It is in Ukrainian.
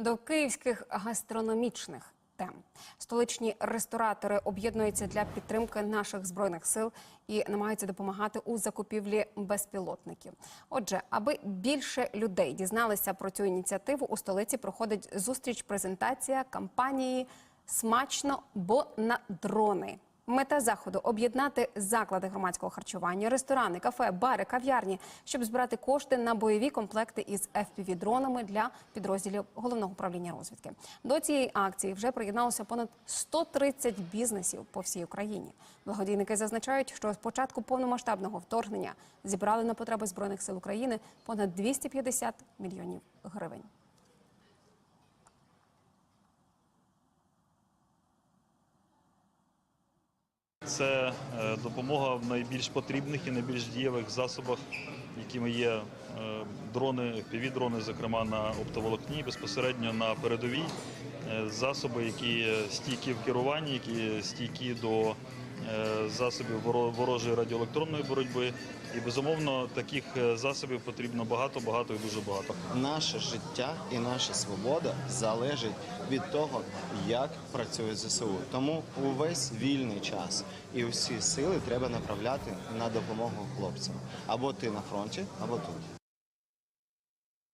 до київських гастрономічних тем. Столичні ресторатори об'єднуються для підтримки наших збройних сил і намагаються допомагати у закупівлі безпілотників. Отже, аби більше людей дізналися про цю ініціативу, у столиці проходить зустріч презентація кампанії Смачно, бо на дрони. Мета заходу об'єднати заклади громадського харчування, ресторани, кафе, бари, кав'ярні, щоб збирати кошти на бойові комплекти із fpv дронами для підрозділів головного управління розвідки. До цієї акції вже приєдналося понад 130 бізнесів по всій Україні. Благодійники зазначають, що з початку повномасштабного вторгнення зібрали на потреби збройних сил України понад 250 мільйонів гривень. Це е, допомога в найбільш потрібних і найбільш дієвих засобах, якими є е, дрони, півдрони, зокрема на оптоволокні, безпосередньо на передовій. Е, Засоби, які стійкі в керуванні, які стійкі до засобів воро- ворожої радіоелектронної боротьби. І безумовно таких е, засобів потрібно багато, багато і дуже багато. Наше життя і наша свобода залежить від того, як працює ЗСУ. Тому увесь вільний час і усі сили треба направляти на допомогу хлопцям. Або ти на фронті, або тут.